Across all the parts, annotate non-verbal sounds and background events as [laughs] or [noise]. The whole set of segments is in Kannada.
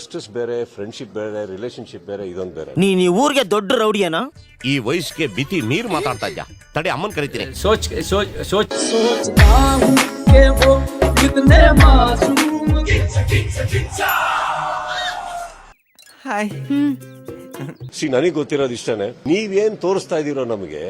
ಜಸ್ಟಿಸ್ ಬೇರೆ ಫ್ರೆಂಡ್ಶಿಪ್ ಬೇರೆ ರಿಲೇಶನ್ಶಿಪ್ ಬೇರೆ ಇದೊಂದು ಬೇರೆ ನೀನ್ ಈ ಊರಿಗೆ ದೊಡ್ಡ ರೌಡಿಯನ ಈ ವಯಸ್ಸಿಗೆ ಬಿತಿ ನೀರ್ ಮಾತಾಡ್ತಾ ಇದ್ಯಾ ತಡಿ ಅಮ್ಮನ್ ಕರಿತೀನಿ सोच सोच सोच सोचता हूँ कि वो कितने मासूम ಹಾಯ್ [laughs] ಸಿ ನನಗೆ ಗೊತ್ತಿರೋದು ಇಷ್ಟನೇ. ನೀವೇನ್ ತೋರಿಸ್ತಾ ಇದೀರೋ ನಮಗೆ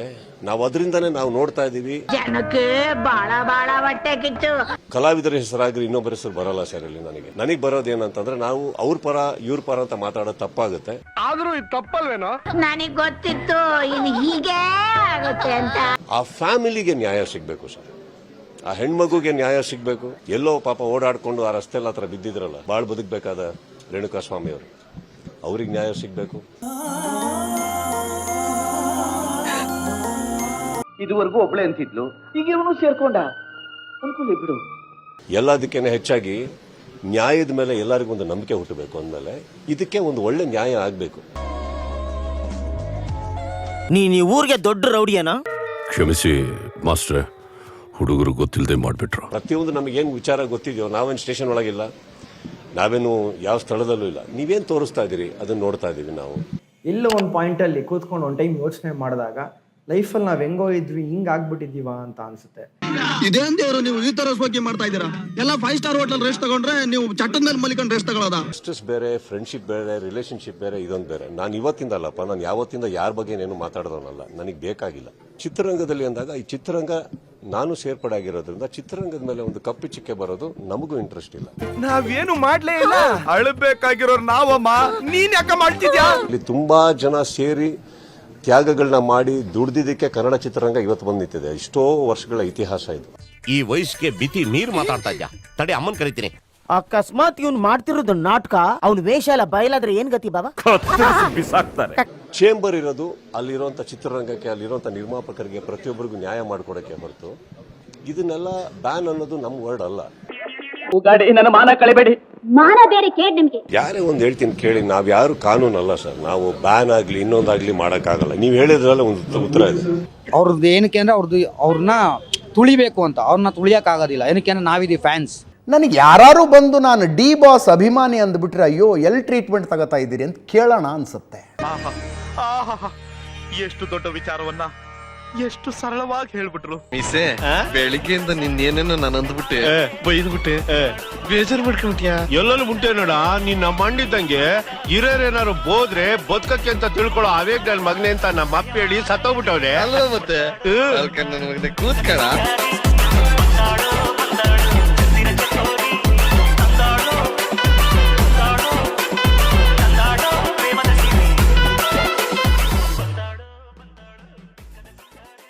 ನಾವು ಅದರಿಂದಾನೇ ನಾವು ನೋಡ್ತಾ ಇದೀವಿ. ಜನಕ್ಕೆ ಬಾಳ ಬಾಳ ಹೊಟ್ಟೆ ಕಿಚ್ಚು ಕಲಾವಿದರ ಹೆಸರಾಗ್ರಿ ಇನ್ನೊಬ್ಬರ ಹೆಸರು ಬರಲ್ಲ ಸರ್ ಇಲ್ಲಿ ನನಗೆ. ನನಗೆ ಬರೋದು ಏನಂತಂದ್ರೆ ನಾವು ಅವ್ರ ಪರ ಇವ್ರ ಪರ ಅಂತ ಮಾತಾಡೋದು ತಪ್ಪಾಗುತ್ತೆ. ನನಗ್ ಗೊತ್ತಿತ್ತು ಇದು ಹೀಗೆ ಆಗುತ್ತೆ ಅಂತ. ಆ ಫ್ಯಾಮಿಲಿಗೆ ನ್ಯಾಯ ಸಿಗ್ಬೇಕು ಸರ್. ಆ ಹೆಣ್ಮಗುಗೆ ನ್ಯಾಯ ಸಿಗ್ಬೇಕು. ಎಲ್ಲೋ ಪಾಪ ಓಡಾಡ್ಕೊಂಡು ಆ ರಸ್ತೆಲ್ಲ ಹತ್ರ ಬಿದ್ದಿದ್ರಲ್ಲ ಬಾಳ್ ಬದುಕಬೇಕಾದ ರೇಣುಕಾ ಸ್ವಾಮಿ ಅವರು. ಅವ್ರಿಗೆ ನ್ಯಾಯ ಸಿಗಬೇಕು. ಇದುವರೆಗೂ ಒಬ್ಳೆ ಅಂತಿದ್ಲು. ಈಗ ಇವನು ಸೇರ್ಕೊಂಡ. ಅನ್ಕೊಳ್ಳಿ ಬಿಡು. ಎಲ್ಲದಕ್ಕೇನೆ ಹೆಚ್ಚಾಗಿ ನ್ಯಾಯದ ಮೇಲೆ ಎಲ್ಲರಿಗೂ ಒಂದು ನಂಬಿಕೆ ಹುಟ್ಟಬೇಕು ಅಂದಮೇಲೆ ಇದಕ್ಕೆ ಒಂದು ಒಳ್ಳೆ ನ್ಯಾಯ ಆಗಬೇಕು. ನೀನ್ ನೀ ಊರಿಗೆ ದೊಡ್ಡ ರೌಡಿಯನ? ಕ್ಷಮಿಸಿ ಮಾಸ್ಟರ್. ಹುಡುಗರು ಗೊತ್ತಿಲ್ಲದೆ ಮಾಡಿಬಿಟ್ರು. ಪ್ರತಿಯೊಂದು ನಮಗೇನು ವಿಚಾರ ಗೊತ್ತಿದೆಯೋ ನಾವೇನು ಸ್ಟೇಷನ್ ಒಳಗಿಲ್ಲ. ನಾವೇನು ಯಾವ ಸ್ಥಳದಲ್ಲೂ ಇಲ್ಲ. ನೀವೇನು ತೋರಿಸ್ತಾ ಇದ್ದೀರಿ? ಅದನ್ನು ನೋಡ್ತಾ ಇದ್ದೀವಿ ನಾವು. ಇಲ್ಲ ಒಂದು ಪಾಯಿಂಟಲ್ಲಿ ಕೂತ್ಕೊಂಡು ಒಂದು ಟೈಮ್ ಯೋಚನೆ ಮಾಡಿದಾಗ ಲೈಫಲ್ಲಿ ನಾವು ಹೆಂಗೋ ಇದ್ವಿ ಹಿಂಗ್ ಆಗ್ಬಿಟ್ಟಿದೀವ ಅಂತ ಅನ್ಸುತ್ತೆ. ಇದೇನ್ ದೇವರು ನೀವು ಈ ತರ ಬಗ್ಗೆ ಮಾಡ್ತಾ ಇದ್ದೀರಾ? ಎಲ್ಲ ಫೈವ್ ಸ್ಟಾರ್ ಹೋಟೆಲ್ ರೆಸ್ಟ್ ತಗೊಂಡ್ರೆ ನೀವು ಚಟ್ಟದ ಮೇಲೆ ಮಲಿಕೊಂಡು ರೆಸ್ಟ್ ತಗೊಳ್ಳೋದ ಬೇರೆ ಫ್ರೆಂಡ್ಶಿಪ್ ಬೇರೆ ರಿಲೇಶನ್ಶಿಪ್ ಬೇರೆ ಇದೊಂದು ಬೇರೆ. ನಾನು ಇವತ್ತಿಂದ ಅಲ್ಲಪ್ಪ ನಾನು ಯಾವತ್ತಿಂದ ಯಾರ ಬಗ್ಗೆ ಏನು ಮಾತಾಡಿದವನಲ್ಲ ನನಗೆ ಬೇಕಾಗಿಲ್ಲ. ಚಿತ್ರರಂಗದಲ್ಲಿ ಅಂದಾಗ ಈ ಚಿತ್ರರಂಗ ನಾನು ಸೇರ್ಪಡೆ ಆಗಿರೋದ್ರಿಂದ ಚಿತ್ರರಂಗದ ಮೇಲೆ ಒಂದು ಕಪ್ಪು ಚಿಕ್ಕೆ ಬರೋದು ನಮಗೂ ಇಂಟ್ರೆಸ್ಟ್ ಇಲ್ಲ. ನಾವೇನು ಮಾಡ್ಲೇ ಇಲ್ಲ. ಅಳಬೇಕಾಗಿರೋರು ನಾವಮ್ಮ. ನೀನ್ ಯಾಕ ಮಾಡ್ತಿದ್ಯಾ? ಇಲ್ಲಿ ತುಂಬಾ ಜನ ಸೇರಿ ತ್ಯಾಗಗಳನ್ನ ಮಾಡಿ ದುಡ್ದಿದ್ದಕ್ಕೆ ಕನ್ನಡ ಚಿತ್ರರಂಗ ಇವತ್ತು ಬಂದು ನಿಂತಿದೆ. ಎಷ್ಟೋ ವರ್ಷಗಳ ಇತಿಹಾಸ ಇದು. ಈ ವಯಸ್ಸಿಗೆ ಬಿತಿ ನೀರ್ ಮಾತಾಡ್ತಾ ಇದ್ಯಾ? ತಡೆ ಅಮ್ಮನ್ ಕರಿತೀನಿ. ಅಕಸ್ಮಾತ್ ಇವ್ನ್ ಮಾಡ್ತಿರೋದು ನಾಟಕ ಅವ್ನ ವೇಷ ಎಲ್ಲ ಬಯಲಾದ್ರೆ ಏನ್ ಗತಿ ಬಾಬಾ ಚೇಂಬರ್ ಇರೋದು ಅಲ್ಲಿರುವಂತ ಚಿತ್ರರಂಗಕ್ಕೆ ಅಲ್ಲಿರುವಂತ ನಿರ್ಮಾಪಕರಿಗೆ ಪ್ರತಿಯೊಬ್ಬರಿಗೂ ನ್ಯಾಯ ಮಾಡಿಕೊಡಕ್ಕೆ ಹೊರತು. ಇದನ್ನೆಲ್ಲ ಬ್ಯಾನ್ ಅನ್ನೋದು ನಮ್ಮ ವರ್ಡ್ ಅಲ್ಲ. ಉಗಾಡಿ ನನ್ನ ಮಾನ ಕಳಿಬೇಡಿ. ಮಾನ ಬೇರೆ ಕೇಳಿ ನಿಮ್ಗೆ. ಯಾರೇ ಒಂದ್ ಹೇಳ್ತೀನಿ ಕೇಳಿ ನಾವ್ ಯಾರು ಕಾನೂನು ಅಲ್ಲ ಸರ್. ನಾವು ಬ್ಯಾನ್ ಆಗ್ಲಿ ಇನ್ನೊಂದಾಗ್ಲಿ ಮಾಡಕ್ಕಾಗಲ್ಲ. ನೀವು ಹೇಳಿದ್ರಲ್ಲ ಒಂದು ಉತ್ತರ ಇದೆ. ಅವ್ರದ್ದು ಏನಕ್ಕೆ ಅಂದ್ರೆ ಅವ್ರದ್ದು ಅವ್ರನ್ನ ತುಳಿಬೇಕು ಅಂತ. ಅವ್ರನ್ನ ತುಳಿಯಕ್ ಆಗೋದಿಲ್ಲ ಏನಕ್ಕೆ ಅಂದ್ರೆ ನಾವಿದೀವಿ ಫ್ಯಾನ್ಸ್ ನನಗೆ ಯಾರು ಬಂದು ನಾನು ಡಿ ಬಾಸ್ ಅಭಿಮಾನಿ ಅಂದ್ಬಿಟ್ರೆ ಅಯ್ಯೋ ಎಲ್ ಟ್ರೀಟ್ಮೆಂಟ್ ತಗೋತಾ ಇದ್ದೀರಿ ಅಂತ ಕೇಳೋಣ ಅನ್ಸುತ್ತೆ. ಎಷ್ಟು ದೊಡ್ಡ ವಿಚಾರವನ್ನ. ಎಷ್ಟು ಸರಳವಾಗಿ ಹೇಳ್ಬಿಟ್ರು. ಮಿಸೆ ಬೆಳಿಗ್ಗೆಯಿಂದ ನಿನ್ನೇನೇನೋ ನಾನು ಅಂದ್ಬಿಟ್ಟೆ. ಬೈದ್ಬಿಟ್ಟೆ. ಬೇಜಾರ್ ಮಾಡ್ಕೊಂಬಿಟ್ಯಾ ಎಲ್ಲೂ ಮುಂಟೆ ನೋಡ ನಿನ್ನ ಮಂಡಿದ್ದಂಗೆ ಹಿರಿಯರೇನಾರು ಬೋದ್ರೆ ಬದುಕಕ್ಕೆ ಅಂತ ತಿಳ್ಕೊಳ್ಳೋ ಅವೇಗ್ ನನ್ ಮಗನೆ ಅಂತ ನಮ್ಮ ಅಪ್ಪ ಹೇಳಿ ಸತ್ತೋಗ್ಬಿಟ್ಟವ್ರೆ. ಅಲ್ವಾ ಮತ್ತೆ? ಅಲ್ಕ ನನ್ ಮಗನೇ ಕೂತ್ಕಣ.